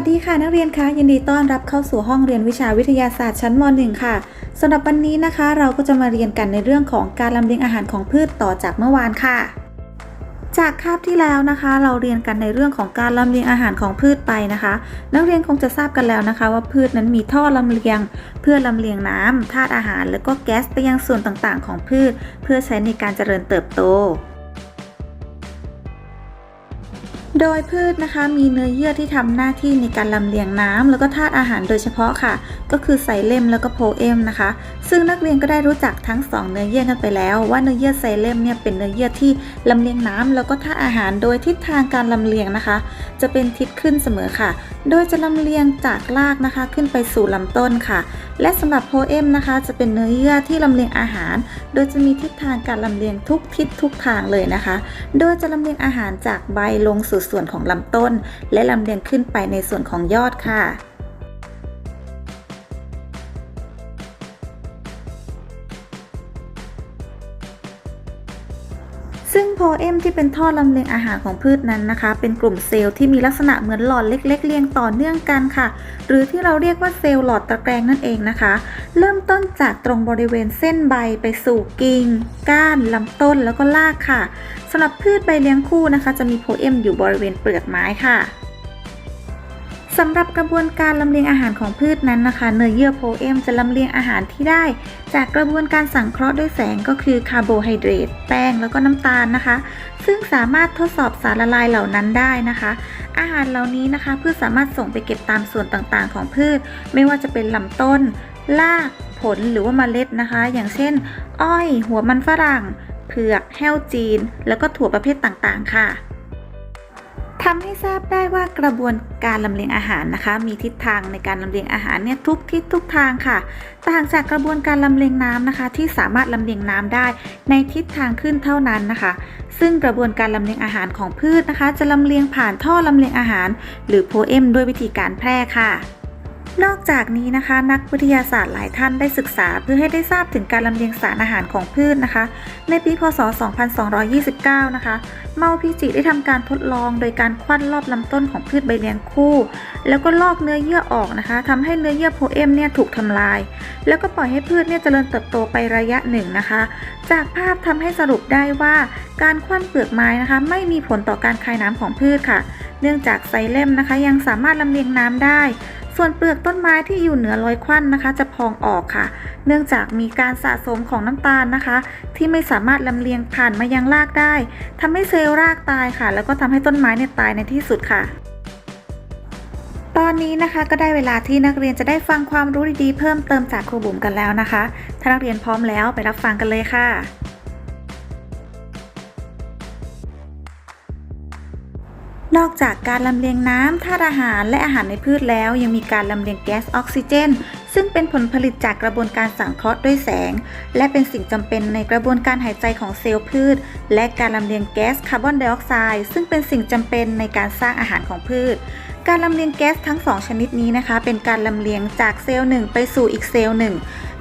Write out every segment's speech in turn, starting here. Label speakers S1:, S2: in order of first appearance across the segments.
S1: สดีค่ะนักเรียนคะยินดีต้อนรับเข้าสู่ห้องเรียนวิชาวิทยาศาสตร์ชั้นม .1 ค่ะสำหรับวันนี้นะคะ เราก็จะมาเรียนกันในเรื่องของการลำเลียงอาหารของพืชต่อจากเมื่อวานค่ะ จากคาบที่แล้วนะคะ เราเรียนกันในเรื่องของการลำเลียงอาหารของพืชไปนะคะ นักเรียนคงจะทราบกันแล้วนะคะ ว่าพืชนั้นมีท่อลำเลียง เพื่อลำเลียงน้ำธาตุอาหาร แล้วก็แก๊สไปยังส่วนต่างๆ ของพืช เพื่อใช้ในการเจริญเติบโต โดยพืชนะคะมีเนื้อเยื่อที่ทำหน้าที่ในการลำเลียงน้ำแล้วก็ธาตุอาหารโดยเฉพาะค่ะ ก็คือไซเลมแล้วก็โพเอมนะคะ ซึ่งนักเรียนก็ได้รู้จักทั้งสองเนื้อเยื่อกันไปแล้ว ว่าเนื้อเยื่อไซเลมเนี่ยเป็นเนื้อเยื่อที่ลำเลียงน้ำแล้วก็ธาตุอาหารโดยทิศทางการลำเลียงนะคะ จะเป็นทิศขึ้นเสมอค่ะ โดยจะลำเลียงจากรากนะคะขึ้นไปสู่ลำต้นค่ะ และสำหรับโพเอมนะคะจะเป็นเนื้อเยื่อที่ลำเลียงอาหาร โดยจะมีทิศทางการลำเลียงทุกทิศทุกทางเลยนะคะ โดยจะลำเลียงอาหารจากใบลงสู่ส่วนของลำต้น และลำเลียงขึ้นไปในส่วนของยอดค่ะ ซึ่งโพเอมที่เป็นท่อลำเลียงอาหารของพืชนั้นนะคะ เป็นกลุ่มเซลล์ที่มีลักษณะเหมือนหลอดเล็ก ๆ เรียงต่อเนื่องกันค่ะ หรือที่เราเรียกว่าเซลล์หลอดตะแกรงนั่นเองนะคะ เริ่มต้นจากตรงบริเวณเส้นใบไปสู่กิ่ง ก้านลำต้นแล้วก็รากค่ะสำหรับพืชใบเลี้ยงคู่นะคะ จะมีโพเอมอยู่บริเวณเปลือกไม้ค่ะ สำหรับกระบวนการลำเลียงอาหารของพืชนั้นนะคะเนื้อเยื่อโพเอมจะลำเลียงอาหารที่ได้ จากกระบวนการสังเคราะห์ด้วยแสงก็คือคาร์โบไฮเดรตแป้งแล้วก็น้ำตาลนะคะ ซึ่งสามารถทดสอบสารละลายเหล่านั้นได้นะคะ อาหารเหล่านี้นะคะพืชสามารถส่งไปเก็บตามส่วนต่างๆ ของพืช ไม่ว่าจะเป็นลำต้นรากผลหรือว่าเมล็ดนะคะ อย่างเช่น อ้อย หัวมันฝรั่ง เผือก แห้วจีน แล้วก็ถั่วประเภทต่างๆ ค่ะ ทำให้ทราบได้ว่ากระบวนการลำเลียงอาหารนะคะ มีทิศทางในการลำเลียงอาหารเนี่ยทุกทิศทุกทางค่ะ ต่างจากกระบวนการลำเลียงน้ำนะคะ ที่สามารถลำเลียงน้ำได้ในทิศทางขึ้นเท่านั้นนะคะ ซึ่งกระบวนการลำเลียงอาหารของพืชนะคะ จะลำเลียงผ่านท่อลำเลียงอาหาร หรือโพเอมด้วยวิธีการแพร่ค่ะ นอกจากนี้นะคะ นักวิทยาศาสตร์หลายท่านได้ศึกษาเพื่อให้ได้ทราบถึงการลำเลียงสารอาหารของพืชนะคะ ในปีพศ 2229 นะคะ เมาพิจิได้ทำการทดลองโดยการควันรอบลำต้นของพืชใบเลี้ยงคู่ แล้วก็ลอกเนื้อเยื่อออกนะคะทำให้เนื้อเยื่อโพเอมเนี่ยถูกทำลาย แล้วก็ปล่อยให้พืชเนี่ยเจริญเติบโตไประยะหนึ่งนะคะ จากภาพทำให้สรุปได้ว่าการควันเปลือกไม้นะคะ ไม่มีผลต่อการคายน้ำของพืชค่ะ เนื่องจากไซเลมนะคะ ยังสามารถลำเลียงน้ำได้ ส่วนเปลือกต้นไม้ที่อยู่เหนือรอยควันนะคะ จะพองออกค่ะ เนื่องจากมีการสะสมของน้ำตาลนะคะ ที่ไม่สามารถลำเลียงผ่านมายังรากได้ทำให้เซลล์รากตายค่ะ แล้วก็ทำให้ต้นไม้เนี่ยตายในที่สุดค่ะตอนนี้นะคะก็ได้เวลาที่นักเรียนจะได้ฟังความรู้ดีๆ เพิ่มเติมจากครูบุ๋มกันแล้วนะคะ ถ้านักเรียนพร้อมแล้วไปรับฟังกันเลยค่ะ นอกจากการลำเลียงน้ำธาตุอาหารและอาหารในพืชแล้ว ยังมีการลำเลียงแก๊สออกซิเจน ซึ่งเป็นผลผลิตจากกระบวนการสังเคราะห์ด้วยแสง และเป็นสิ่งจำเป็นในกระบวนการหายใจของเซลล์พืช และการลำเลียงแก๊สคาร์บอนไดออกไซด์ซึ่งเป็นสิ่งจำเป็นในการสร้างอาหารของพืช การลำเลียงแก๊สทั้งสองชนิดนี้นะคะ เป็นการลำเลียงจากเซลล์หนึ่งไปสู่อีกเซลล์หนึ่ง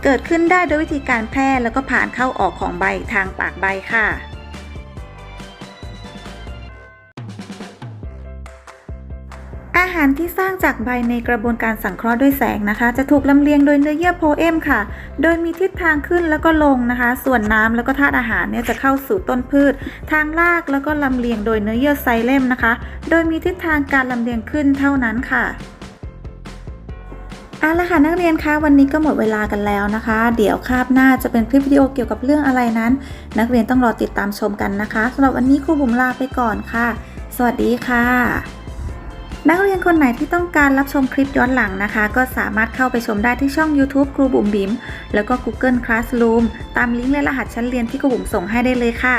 S1: เกิดขึ้นได้โดยวิธีการแพร่แล้วก็ผ่านเข้าออกของใบทางปากใบค่ะ อาหารที่สร้างจากใบในกระบวนการสังเคราะห์ด้วยแสงนะคะ จะถูกลำเลียงโดยเนื้อเยื่อโพเอมค่ะ โดยมีทิศทางขึ้นแล้วก็ลงนะคะ ส่วนน้ำแล้วก็ธาตุอาหารเนี่ยจะเข้าสู่ต้นพืช ทางรากแล้วก็ลำเลียงโดยเนื้อเยื่อไซเลมนะคะ โดยมีทิศทางการลำเลียงขึ้นเท่านั้นค่ะเอาละค่ะนักเรียนคะวันนี้ก็หมดเวลากันแล้วนะคะ เดี๋ยวคาบหน้าจะเป็นคลิปวิดีโอเกี่ยวกับเรื่องอะไรนั้น นักเรียนต้องรอติดตามชมกันนะคะสำหรับวันนี้ครูบุ๋มลาไปก่อนค่ะ สวัสดีค่ะ นักเรียนคนไหนที่ต้องการรับชมคลิปย้อนหลังนะคะ ก็สามารถเข้าไปชมได้ที่ช่อง YouTube ครูบุ๋มบิ๋มแล้วก็ Google Classroom ตามลิงก์และรหัสชั้นเรียนที่ครูบุ๋มส่งให้ได้เลยค่ะ